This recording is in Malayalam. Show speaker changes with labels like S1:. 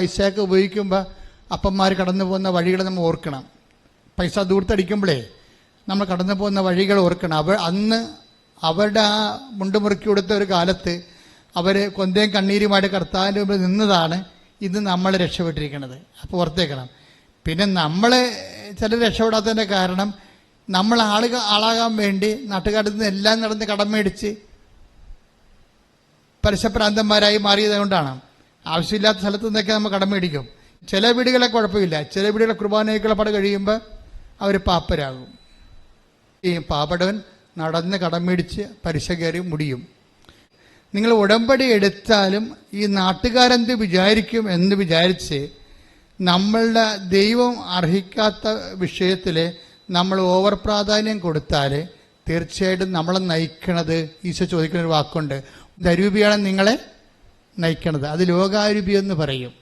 S1: പൈസയൊക്കെ ഉപയോഗിക്കുമ്പോൾ അപ്പന്മാർ കടന്നു പോകുന്ന വഴികൾ നമ്മൾ ഓർക്കണം. പൈസ ദൂർത്തടിക്കുമ്പോഴേ നമ്മൾ കടന്നു പോകുന്ന വഴികൾ ഓർക്കണം. അവ അന്ന് അവരുടെ ആ മുണ്ടുമുറുക്കി കൊടുത്ത ഒരു കാലത്ത് അവർ കൊന്തയും കണ്ണീരുമായിട്ട് കർത്താവിന്റെ മുമ്പിൽ നിന്നതാണ് ഇന്ന് നമ്മൾ രക്ഷപ്പെട്ടിരിക്കുന്നത്. അപ്പോൾ ഓർത്തേക്കണം. പിന്നെ നമ്മൾ ചില രക്ഷപ്പെടാത്തതിന്റെ കാരണം നമ്മൾ ആളുക ആളാകാൻ വേണ്ടി നാട്ടുകാരിൽ നിന്ന് എല്ലാം നടന്ന് കടം മേടിച്ച് പരസ്യപ്രാന്തന്മാരായി മാറിയത് കൊണ്ടാണ് ആവശ്യമില്ലാത്ത സ്ഥലത്ത് നിന്നൊക്കെ നമ്മൾ കടം മേടിക്കും. ചില വീടുകളെ കുഴപ്പമില്ല. ചില വീടുകളെ കുർബാനയ്ക്കുള്ള പട കഴിയുമ്പോൾ അവർ പാപ്പരാകും. ഈ പാപ്പടവൻ നടന്ന് കടം മേടിച്ച് പലിശ കയറി മുടിയും. നിങ്ങൾ ഉടമ്പടി എടുത്താലും ഈ നാട്ടുകാരെന്ത് വിചാരിക്കും എന്ന് വിചാരിച്ച് നമ്മളുടെ ദൈവം അർഹിക്കാത്ത വിഷയത്തിൽ നമ്മൾ ഓവർ പ്രാധാന്യം കൊടുത്താൽ തീർച്ചയായിട്ടും നമ്മളെ നയിക്കണത് ഈശോ ചോദിക്കുന്ന ഒരു വാക്കുണ്ട്. ദരൂപിയാണ് നിങ്ങളെ നയിക്കണത്. അത് ലോകാരൂപി എന്ന് പറയും.